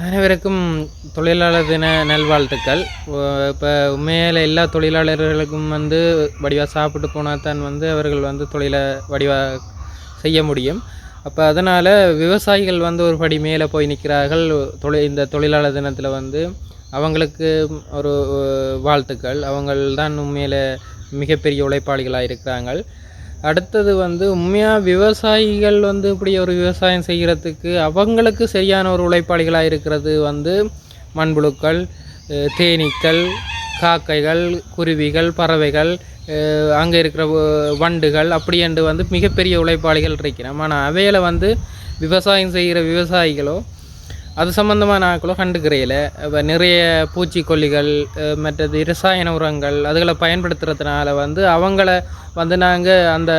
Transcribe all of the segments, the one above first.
அனைவருக்கும் தொழிலாளர் தின நல்வாழ்த்துக்கள். இப்போ உண்மையில் எல்லா தொழிலாளர்களுக்கும் வந்து வடிவாக சாப்பிட்டு போனால் தான் வந்து அவர்கள் வந்து தொழிலை வடிவாக செய்ய முடியும். அப்போ அதனால் விவசாயிகள் வந்து ஒரு படி மேலே போய் நிற்கிறார்கள். தொழில் இந்த தொழிலாளர் தினத்தில் வந்து அவங்களுக்கு ஒரு வாழ்த்துக்கள். அவங்கள் தான் உண்மையில் மிகப்பெரிய உழைப்பாளிகளாக இருக்கிறாங்க. அடுத்தது வந்து உண்மையாக விவசாயிகள் வந்து இப்படி ஒரு விவசாயம் செய்கிறதுக்கு அவங்களுக்கு சரியான ஒரு உழைப்பாளிகளாக இருக்கிறது வந்து மண்புழுக்கள் தேனீக்கள் காக்கைகள் குருவிகள் பறவைகள் அங்கே இருக்கிற வண்டுகள் அப்படின்ட்டு வந்து மிகப்பெரிய உழைப்பாளிகள் இருக்கிறோம் ஆனால் அவையில் வந்து விவசாயம் செய்கிற விவசாயிகளோ அது சம்மந்தமாக நான் கூட கண்டுக்கிறையில் இப்போ நிறைய பூச்சிக்கொல்லிகள் மற்றது ரசாயன உரங்கள் அதுகளை பயன்படுத்துறதுனால வந்து அவங்கள வந்து நாங்கள் அந்த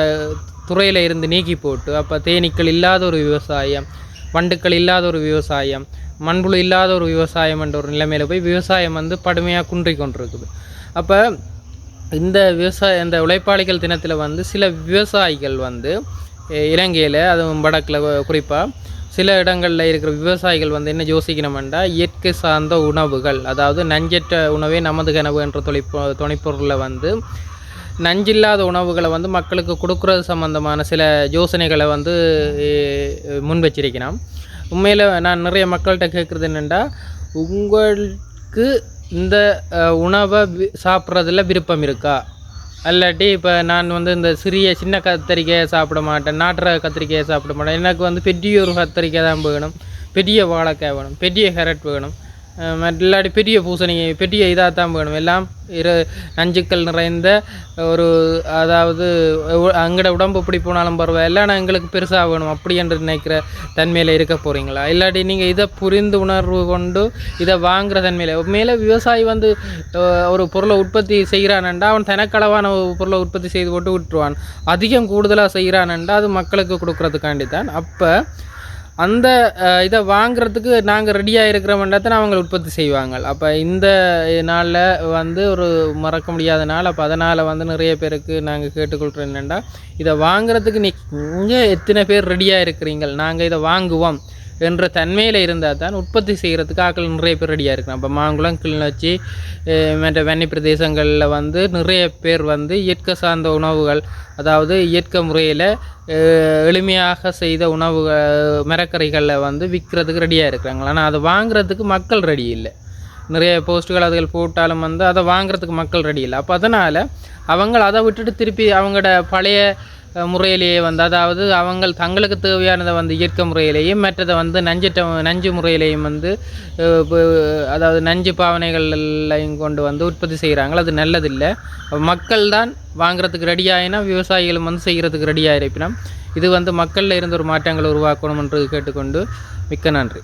துறையில் இருந்து நீக்கி போட்டு அப்போ தேனீக்கள் இல்லாத ஒரு விவசாயம் வண்டுக்கள் இல்லாத ஒரு விவசாயம் மண்புழு இல்லாத ஒரு விவசாயம் என்ற ஒரு நிலைமையில் போய் விவசாயம் வந்து படுமையாக குன்றி கொண்டிருக்குது. அப்போ இந்த விவசாய இந்த உழைப்பாளிகள் தினத்தில் வந்து சில விவசாயிகள் வந்து இலங்கையில் அதுவும் வடக்கில் குறிப்பாக சில இடங்களில் இருக்கிற விவசாயிகள் வந்து என்ன யோசிக்கணுமெண்டா இயற்கை சார்ந்த உணவுகள் அதாவது நஞ்சற்ற உணவே நமது கனவு என்ற தொழிற்பொ துணைப்பொருளில் வந்து நஞ்சில்லாத உணவுகளை வந்து மக்களுக்கு கொடுக்குறது சம்மந்தமான சில யோசனைகளை வந்து அஹ், முன் உண்மையில் நான் நிறைய மக்கள்கிட்ட கேட்குறது என்னென்னா உங்களுக்கு இந்த உணவை சாப்பிட்றதுல விருப்பம் இருக்கா? அல்லாட்டி இப்போ நான் வந்து இந்த சிறிய சின்ன கத்திரிக்காயை சாப்பிட மாட்டேன் நாட்டுற கத்திரிக்காயை சாப்பிட மாட்டேன். எனக்கு வந்து பெரிய ஒரு கத்திரிக்காய் தான் வேணும். பெரிய வாழைக்காய் வேணும் பெரிய கேரட் வேணும். இல்லாட்டி பெரிய பூசணி பெரிய இதாக தான் வேணும். எல்லாம் இரு நஞ்சுக்கள் நிறைந்த ஒரு அதாவது அங்கட உடம்பு இப்படி போனாலும் பரவாயில்ல. ஆனால் எங்களுக்கு பெருசாக வேணும். அப்படி என்று நினைக்கிற தன்மையில் இருக்க போகிறீங்களா இல்லாட்டி நீங்கள் இதை புரிந்து உணர்வு கொண்டு இதை வாங்குற தன்மையில். மேலே விவசாயி வந்து ஒரு பொருளை உற்பத்தி செய்கிறானண்டா அவன் தனக்களவான ஒரு பொருளை உற்பத்தி செய்து போட்டு விட்டுருவான். அதிகம் கூடுதலாக செய்கிறானண்டா அது மக்களுக்கு கொடுக்கறதுக்காண்டி தான். அப்போ அந்த இதை வாங்குறதுக்கு நாங்கள் ரெடியாக இருக்கிறோம்ன்றதை அவங்க உற்பத்தி செய்வாங்க. அப்போ இந்த நாளில் வந்து ஒரு மறக்க முடியாத நாள். அப்போ அதனால் வந்து நிறைய பேருக்கு நாங்கள் கேட்டுக்கொள்கிறோம் என்னென்னா இதை வாங்குறதுக்கு நீங்கள் எத்தனை பேர் ரெடியாக இருக்கிறீங்க நாங்கள் இதை வாங்குவோம். என்ற தன்மையில் இருந்தால் தான் உற்பத்தி செய்கிறதுக்கு ஆட்கள் நிறைய பேர் ரெடியாக இருக்கிறோம் இப்போ மாங்குளம் கிளிநொச்சி மற்ற வன்னி பிரதேசங்களில் வந்து நிறைய பேர் வந்து இயற்கை சார்ந்த உணவுகள் அதாவது இயற்கை முறையில் எளிமையாக செய்த உணவுகள் மரக்கறிகளில் வந்து விற்கிறதுக்கு ரெடியாக இருக்கிறாங்க ஆனால் அதை வாங்குறதுக்கு மக்கள் ரெடி இல்லை. நிறைய போஸ்ட்டுகள் அதுகள் போட்டாலும் வந்து அதை வாங்குறதுக்கு மக்கள் ரெடி இல்லை. அப்போ அதனால் அவங்க அதை விட்டுட்டு திருப்பி அவங்களோட பழைய முறையிலேயே வந்து அதாவது அவங்க தங்களுக்கு தேவையானதை வந்து இயற்கை முறையிலேயும் மற்றதை வந்து நஞ்சிட்ட நஞ்சு முறையிலேயும் வந்து இப்போ, அதாவது நஞ்சு பாவனைகள்லையும் கொண்டு வந்து உற்பத்தி செய்கிறாங்க அது நல்லதில்லை. மக்கள் தான் வாங்குறதுக்கு ரெடியாகினா விவசாயிகளும் வந்து செய்கிறதுக்கு ரெடியாக இருப்பினும் இது வந்து மக்களில் இருந்து ஒரு மாற்றங்களை உருவாக்கணும் என்று கேட்டுக்கொண்டு மிக்க நன்றி.